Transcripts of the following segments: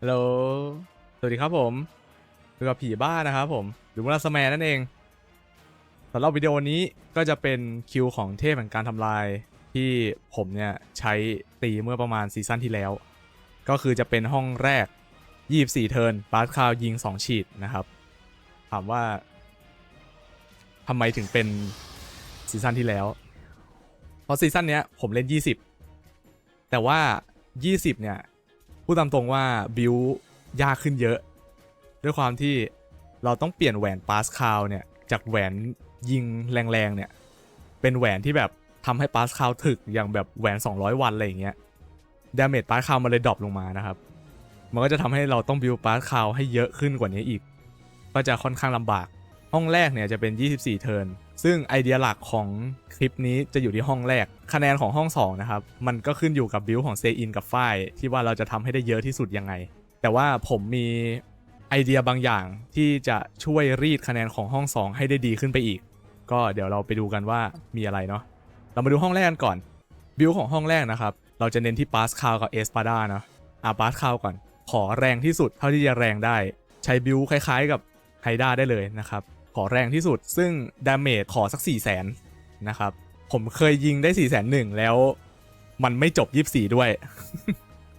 ฮัลโหล สวัสดีครับผมอยู่กับผีบ้านะครับผม หรือว่าสแมนนั่นเองสำหรับวิดีโอนี้ก็จะเป็นคิวของเทพแห่งการทำลายที่ผมเนี่ยใช้ตีเมื่อประมาณซีซั่นที่แล้ว ก็คือจะเป็นห้องแรก 24 เทิร์นบาสคาวยิง 2 ฉีดนะครับ ถามว่าทำไมถึงเป็นซีซั่นที่แล้ว เพราะซีซั่นเนี้ยผมเล่น 20 แต่ว่า 20 เนี่ย พูดตามตรงว่าบิวยากขึ้นเยอะ ด้วยความที่เราต้องเปลี่ยนแหวนปาสคาลเนี่ย จากแหวนยิงแรงๆเนี่ย เป็นแหวนที่แบบทำให้ปาสคาลถึกอย่างแบบแหวน 200 วันอะไรอย่างเงี้ยดาเมจปาสคาลมันเลยดรอปลงมานะครับ มันก็จะทำให้เราต้องบิวปาสคาลให้เยอะขึ้นกว่านี้อีก ก็จะค่อนข้างลำบาก ห้องแรกเนี่ยจะเป็น 24 เทิร์น ซึ่งไอเดียหลักของคลิปนี้จะอยู่ที่ห้องแรก คะแนนของห้อง2นะครับ มันก็ขึ้นอยู่กับบิลของเซอินกับฝ้ายที่ว่าเราจะทำให้ได้เยอะที่สุดยังไง แต่ว่าผมมีไอเดียบางอย่างที่จะช่วยรีดคะแนนของห้อง 2 ให้ได้ดีขึ้นไปอีก ก็เดี๋ยวเราไปดูกันว่ามีอะไรเนาะ เรามาดูห้องแรกกันก่อน บิลของห้องแรกนะครับ เราจะเน้นที่ปาสคาลกับเอสปาดาเนาะอะปาสคาลก่อน ขอแรงที่สุดเท่าที่จะแรงได้ ใช้บิลคล้ายๆ กับไฮด้าได้เลยนะครับ ขอแรงที่สุด ซึ่งดาเมจขอสัก 4 0 0 0 0นนะครับ ผมเคยยิงได้ 4 0 0 0 0 1แล้วมันไม่จบ 24 ด้วย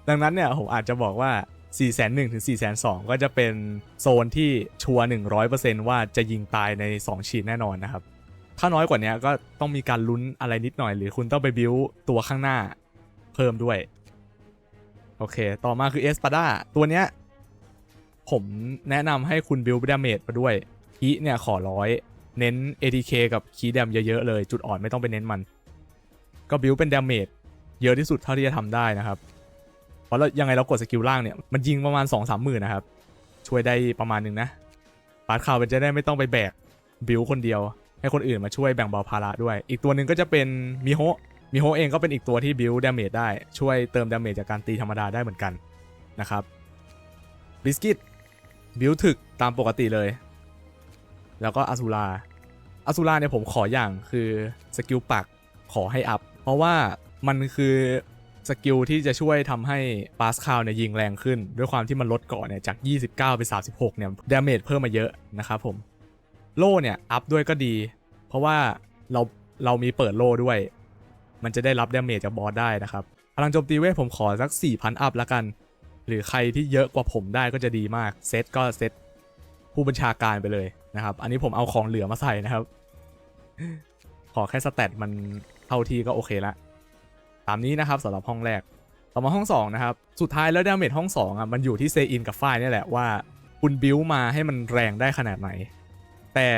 ดังนั้นเนี่ยผมอาจจะบอกว่า 4 0 0 0 0ถึง4 0 0 0 2ก็จะเป็นโซนที่ชัวร์100%ว่าจะยิงตายใน2ฉีดแน่นอนนะครับ ถ้าน้อยกว่านี้ก็ต้องมีการลุ้นอะไรนิดหน่อย หรือคุณต้องไปบิวตัวข้างหน้าเพิ่มด้วย โอเค ต่อมาคือเอสปาดาตัวเนี้ยผมแนะนำให้คุณบิวดาเมจมาด้วย คีเนี่ยขอร้อยเน้น ATK กับคีย์แดมเยอะๆเลย จุดอ่อนไม่ต้องไปเน้นมัน ก็บิวเป็นดาเมจเยอะที่สุดเท่าที่จะทำได้นะครับ เพราะเรายังไงเรากดสกิลล่างเนี่ย มันยิงประมาณ 2 3หมื่นนะครับ ช่วยได้ประมาณหนึงนะปาดข่าวมันจะได้ไม่ต้องไปแบกบิวคนเดียว ให้คนอื่นมาช่วยแบ่งเบาภาระด้วย อีกตัวหนึ่งก็จะเป็นมิโฮมิโฮเองก็เป็นอีกตัวที่บิวดาเมจได้ช่วยเติมดาเมจจากการตีธรรมดาได้เหมือนกันนะครับบิสกิตบิวถึกตามปกติเลย แล้วก็อาซูราอาซูราเนี่ยผมขออย่างคือสกิลปักขอให้อัพ เพราะว่ามันคือสกิลที่จะช่วยทำให้ปาสคาลเนี่ยยิงแรงขึ้น ด้วยความที่มันลดเกาะเนี่ยจาก 29 ไป 36 เนี่ยดาเมจเพิ่มมาเยอะนะครับผม โล่เนี่ยอัพด้วยก็ดี เพราะว่าเราเรามีเปิดโล่ด้วย มันจะได้รับดาเมจจากบอสได้นะครับ พลังโจมตีเวทผมขอสัก 4,000 อัพละกัน หรือใครที่เยอะกว่าผมได้ก็จะดีมาก เซตก็เซตผู้บัญชาการไปเลย นะครับ อันนี้ผมเอาของเหลือมาใส่นะครับ ขอแค่สแตทมันเท่าที่ก็โอเคละ ตามนี้นะครับสำหรับห้องแรก ต่อมาห้อง 2 นะครับ สุดท้ายแล้วดาเมจห้อง2อะมันอยู่ที่เซอินกับฝ้ายนี่แหละว่าคุณบิวมาให้มันแรงได้ขนาดไหน แต่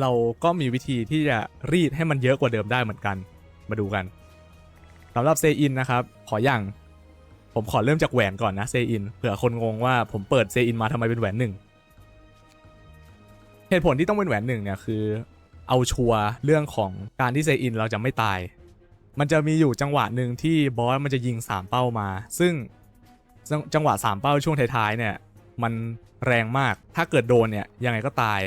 เราก็มีวิธีที่จะรีดให้มันเยอะกว่าเดิมได้เหมือนกัน มาดูกันสำหรับเซอินนะครับ ขออย่าง ผมขอเริ่มจากแหวนก่อนนะเซอินเผื่อคนงงว่าผมเปิดเซอินมาทำไมเป็นแหวนหนึ่ง เหตุผลที่ต้องเป็นแหวนหนึ่งเนี่ยคือ เอาชัวร์เรื่องของการที่เซอินเราจะไม่ตาย มันจะมีอยู่จังหวะหนึ่งที่บอสมันจะยิง3เป้ามา ซึ่งจ,จังหวะ3เป้าช่วงท้ายๆเนี่ยมันแรงมาก ถ้าเกิดโดนเนี่ยยังไงก็ตาย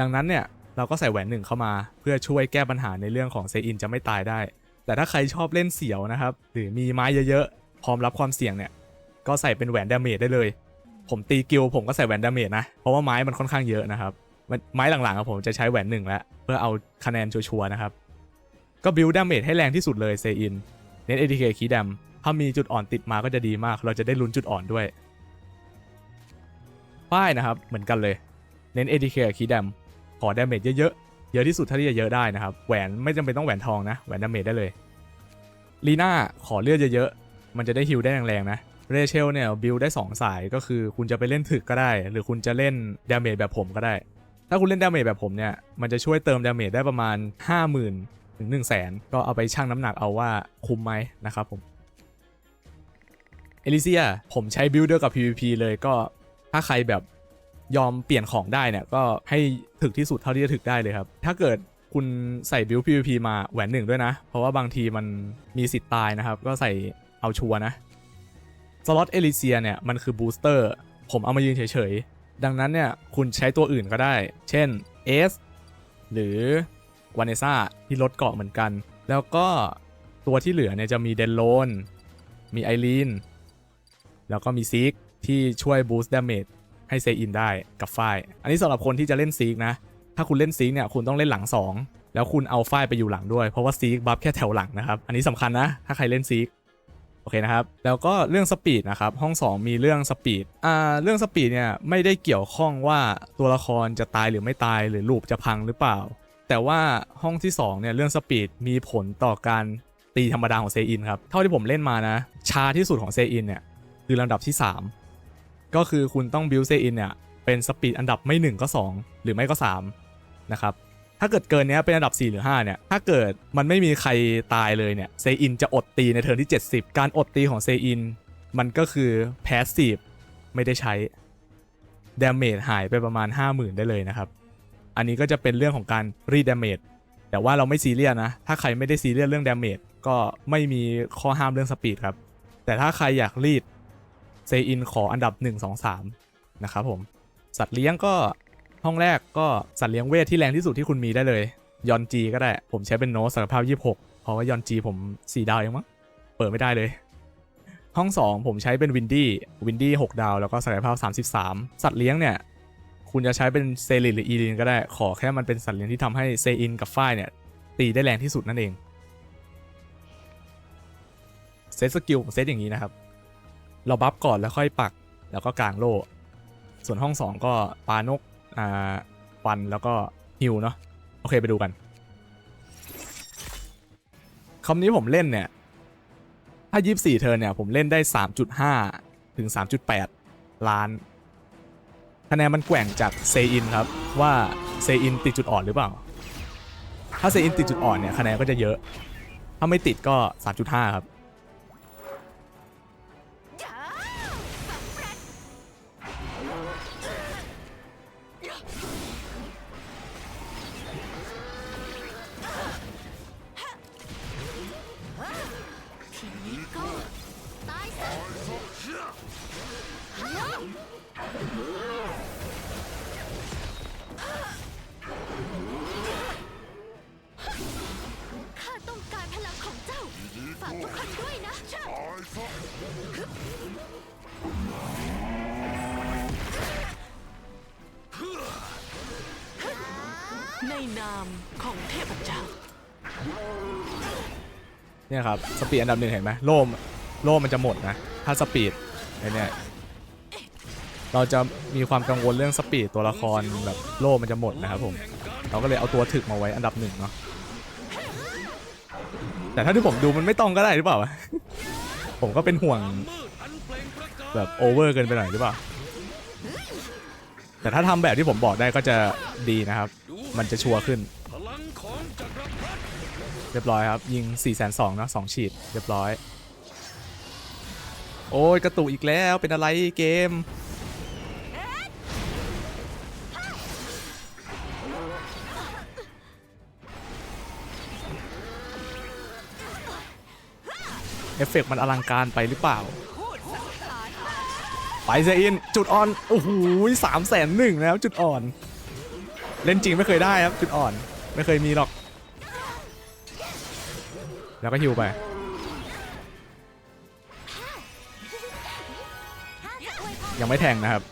ดังนั้นเนี่ยเราก็ใส่แหวนหนึ่งเข้ามา เพื่อช่วยแก้ปัญหาในเรื่องของเซอินจะไม่ตายได้ แต่ถ้าใครชอบเล่นเสียวนะครับ หรือมีไม้เยอะๆ พร้อมรับความเสี่ยงเนี่ย ก็ใส่เป็นแหวนดาเมจได้เลย ผมตีกิลผมก็ใส่แหวนดาเมจนะ เพราะว่าไม้มันค่อนข้างเยอะนะครับ ไม้หลังๆอะผมจะใช้แหวนหนึ่งแล้วเพื่อเอาคะแนนชัวร์ๆนะครับ ก็บิวดาเมจให้แรงที่สุดเลยเซอินเน้น ATK คีย์ดำถ้ามีจุดอ่อนติดมาก็จะดีมาก เราจะได้ลุ้นจุดอ่อนด้วยป้ายนะครับ เหมือนกันเลย เน้น ATK กับคีย์ดำขอดาเมจเยอะๆ เยอะที่สุดเท่าที่จะเยอะได้นะครับ แหวนไม่จำเป็นต้องแหวนทองนะแหวนดาเมจได้เลยลีน่าขอเลือดเยอะๆมันจะได้ฮิลได้แรงๆนะเรเชลเนี่ยบิลได้ 2 สายก็คือคุณจะไปเล่นถึกก็ได้ หรือคุณจะเล่นดาเมจแบบผมก็ได้ ถ้าคุณเล่นดาเมจแบบผมเนี่ย มันจะช่วยเติมดาเมจได้ประมาณ 50,000 ถึง 1 0 0 0 0แสนก็เอาไปชั่งน้ำหนักเอาว่าคุ้มไหมนะครับผมเอลิเซียผมใช้บิลเดอร์กับ PVP เลยก็ถ้าใครแบบยอมเปลี่ยนของได้เนี่ยก็ให้ถึกที่สุดเท่าที่จะถึกได้เลยครับ ถ้าเกิดคุณใส่บิล PVP มาแหวนหนึ่งด้วยนะ เพราะว่าบางทีมันมีสิทธิ์ตายนะครับ ก็ใส่เอาชัวนะสล็อตเอลิเซียเนี่ย มันคือบูสเตอร์ ผมเอามายืนเฉย ดังนั้นเนี่ยคุณใช้ตัวอื่นก็ได้ เช่น S หรือวานเนซ่าที่ลดเกาะเหมือนกัน แล้วก็ตัวที่เหลือเนี่ยจะมีเดนโลน มีไอรีน แล้วก็มีซิกที่ช่วยบูสต์ดาเมจให้เซอินได้กับฝ้าย อันนี้สำหรับคนที่จะเล่นซีกนะ ถ้าคุณเล่นซีกเนี่ยคุณต้องเล่นหลัง 2 แล้วคุณเอาฝ้ายไปอยู่หลังด้วย เพราะว่าซีกบัฟแค่แถวหลังนะครับ อันนี้สำคัญนะ ถ้าใครเล่นซีก โอเคนะครับ แล้วก็เรื่องสปีดนะครับ ห้อง 2 มีเรื่องสปีด อ่า เรื่องสปีดเนี่ยไม่ได้เกี่ยวข้องว่าตัวละครจะตายหรือไม่ตายหรือลูปจะพังหรือเปล่า แต่ว่าห้องที่2เนี่ยเรื่องสปีดมีผลต่อการตีธรรมดาของเซอินครับ เท่าที่ผมเล่นมานะ ช้าที่สุดของเซอินเนี่ยคือลำดับที่ 3 ก็คือคุณต้องบิวเซอินเนี่ยเป็นสปีดอันดับไม่ 1 ก็ 2 หรือไม่ก็3นะครับ ถ้าเกิดเกินเนี้ยเป็นอันดับ 4 หรือ 5 เนี่ย ถ้าเกิดมันไม่มีใครตายเลยเนี่ย เซอินจะอดตีในเทิร์นที่ 70 การอดตีของเซอิน มันก็คือแพสซีฟไม่ได้ใช้ดาเมจหายไปประมาณ 50,000 ได้เลยนะครับ อันนี้ก็จะเป็นเรื่องของการรีดดาเมจแต่ว่าเราไม่ซีเรียสนะ ถ้าใครไม่ได้ซีเรียสเรื่องดาเมจก็ไม่มีข้อห้ามเรื่องสปีดครับ แต่ถ้าใครอยากรีดเซอินขออันดับ 1 2 3 นะครับผม สัตว์เลี้ยงก็ ห้องแรกก็สัตว์เลี้ยงเวทที่แรงที่สุดที่คุณมีได้เลย ยอนจีก็ได้ ผมใช้เป็นโนตศักยภาพ 26 เพราะว่ายอนจีผม4ดาวเองมั้ง เปิดไม่ได้เลย ห้อง 2 ผมใช้เป็นวินดี้ วินดี้6ดาว แล้วก็ศักยภาพ 33 สัตว์เลี้ยงเนี่ย คุณจะใช้เป็นเซรินหรืออีลินก็ได้ ขอแค่มันเป็นสัตว์เลี้ยงที่ทำให้เซอินกับฝ้ายเนี่ยตีได้แรงที่สุดนั่นเอง เซตสกิลผมเซตอย่างนี้นะครับ เราบัฟก่อนแล้วค่อยปัก แล้วก็กางโล่ ส่วนห้อง 2 ก็ปานก อ่าฟันแล้วก็ฮิวเนาะโอเคไปดูกันคำนี้ผมเล่นเนี่ย ถ้า 24เทิร์เนี่ย ผมเล่นได้ 3.5 ถึง 3.8 ล้าน คะแนนมันแกว่งจากเซอินครับ ว่าเซอินติดจุดอ่อนหรือเปล่า ถ้าเซอินติดจุดอ่อนเนี่ยคะแนนก็จะเยอะ ถ้าไม่ติดก็ 3.5 ครับ ฝากทุกคนด้วยนะในนามของเทพเจ้าเนี่ยครับสปีดอันดับหนึ่งเห็นไหมโล่มโล่มันจะหมดนะ ถ้าสปีดไอเนี่ยเราจะมีความกังวลเรื่องสปีดตัวละครแบบโล่มันจะหมดนะครับผม เราก็เลยเอาตัวถึกมาไว้อันดับหนึ่งเนาะ แต่ถ้าที่ผมดูมันไม่ต้องก็ได้หรือเปล่าผมก็เป็นห่วงแบบโอเวอร์เกินไปหน่อยหรือเปล่า แต่ถ้าทำแบบที่ผมบอกได้ก็จะดีนะครับ มันจะชัวร์ขึ้น เรียบร้อยครับ ยิง 4 2 0 0 0นะ2ฉีด เรียบร้อย โอ้ยกระตุกอีกแล้วเป็นอะไรเกม เอฟเฟกต์มันอลังการไปหรือเปล่า ไปเซอิน จุดอ่อน โอ้โหสามแสนหนึ่งแล้วจุดอ่อน เล่นจริงไม่เคยได้ครับ จุดอ่อน ไม่เคยมีหรอก แล้วก็ฮิวไป ยังไม่แทงนะครับ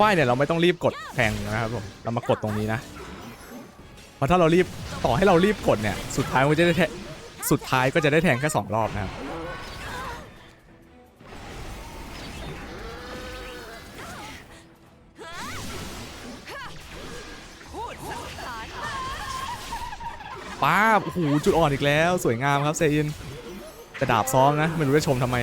ป้ายเนี่ยเราไม่ต้องรีบกดแทงนะครับผมเรามากดตรงนี้นะเพราะถ้าเรารีบต่อให้เรารีบกดเนี่ยสุดท้ายมันจะได้แทสุดท้ายก็จะได้แทงแค่สองรอบนะครับป้าบโอ้โหจุดอ่อนอีกแล้ว สวยงามครับเซอินกระดาบซ้อมนะไม่รู้จะชมทำไม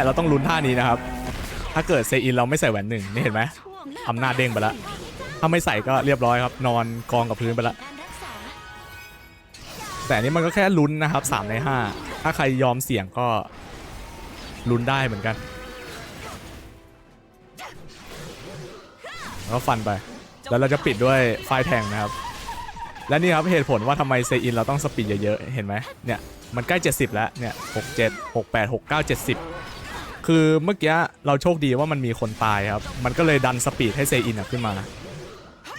เนี่ยเราต้องลุ้นท่านี้นะครับ ถ้าเกิดเซอินเราไม่ใส่แหวนหนึ่งนี่เห็นไหมอำนาจเด้งไปละถ้าไม่ใส่ก็เรียบร้อยครับ นอนกองกับพื้นไปละแต่นี้มันก็แค่ลุ้นนะครับ3ใน 5 ถ้าใครยอมเสี่ยงก็ลุ้นได้เหมือนกันแล้วฟันไป แล้วเราจะปิดด้วยไฟแทงนะครับ และนี่ครับเหตุผลว่าทำไมเซอินเราต้องสปีดเยอะๆ เห็นไหมเนี่ย มันใกล้ 70 แล้ว เนี่ย 67 68 69 70 คือเมื่อกี้เราโชคดีว่ามันมีคนตายครับ มันก็เลยดันสปีดให้เซอินขึ้นมา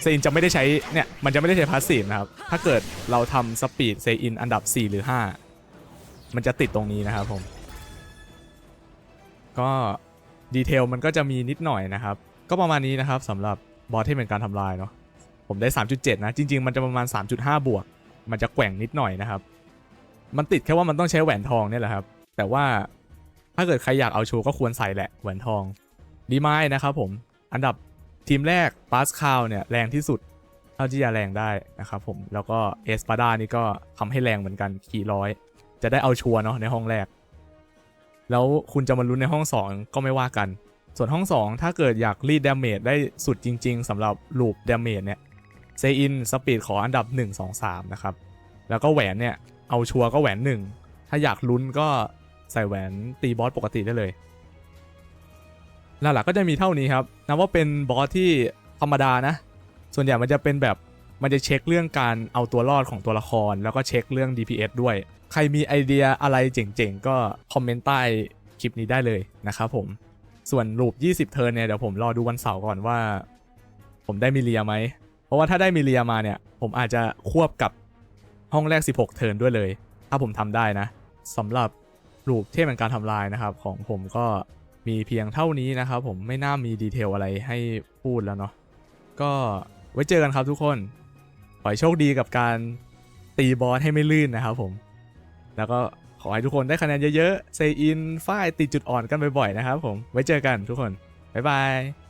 เซอินจะไม่ได้ใช้เนี่ย มันจะไม่ได้ใช้พาสซีฟนะครับ ถ้าเกิดเราทำสปีดเซอินอันดับ 4 หรือ 5 มันจะติดตรงนี้นะครับผม ก็ดีเทลมันก็จะมีนิดหน่อยนะครับ ก็ประมาณนี้นะครับสำหรับบอสที่เป็นการทำลายเนาะ ผมได้ 3.7 นะ จริง ๆ มันจะประมาณ 3.5 บวก มันจะแกว่งนิดหน่อยนะครับ มันติดแค่ว่ามันต้องใช้แหวนทองเนี่ยแหละครับ แต่ว่า ถ้าเกิดใครอยากเอาโชว์ก็ควรใส่แหละแหวนทองดีไม้นะครับผมอันดับทีมแรกปาสคาวเนี่ยแรงที่สุดเท่าที่จะแรงได้นะครับผมแล้วก็เอสปาดานี่ก็ทำให้แรงเหมือนกันขี่ร้อยจะได้เอาชัวร์เนาะในห้องแรก แล้วคุณจะมาลุ้นในห้อง 2 ก็ไม่ว่ากัน ส่วนห้อง 2 ถ้าเกิดอยากรีดดาเมจได้สุดจริง ๆสำหรับลูปดาเมจเนี่ยเซอินสปีดขออันดับ 1 2 3 นะครับ แล้วก็แหวนเนี่ย เอาชัวร์ก็แหวน 1 ถ้าอยากลุ้นก็ ใส่แหวนตีบอสปกติได้เลย หลักๆก็จะมีเท่านี้ครับนับว่าเป็นบอสที่ธรรมดานะ ส่วนใหญ่มันจะเป็นแบบมันจะเช็คเรื่องการเอาตัวรอดของตัวละคร แล้วก็เช็คเรื่อง DPS ด้วย ใครมีไอเดียอะไรเจ๋งๆ ก็คอมเมนต์ใต้คลิปนี้ได้เลยนะครับผม ส่วนลูป 20 เทิร์นเนี่ยเดี๋ยวผมรอดูวันเสาร์ก่อนว่า ผมได้มิเลียไหม เพราะว่าถ้าได้มิเลียมาเนี่ย ผมอาจจะควบกับห้องแรก 16 เทิร์นด้วยเลย ถ้าผมทำได้นะสำหรับ ลูปเทพแห่งการทำลายนะครับ ของผมก็มีเพียงเท่านี้นะครับ ผมไม่น่ามีดีเทลอะไรให้พูดแล้วเนาะก็ไว้เจอกันครับทุกคน ขอให้โชคดีกับการตีบอสให้ไม่ลื่นนะครับผม แล้วก็ขอให้ทุกคนได้คะแนนเยอะๆเซอินฝ้ายติดจุดอ่อนกันบ่อยๆนะครับผม ไว้เจอกันทุกคน บ๊ายบาย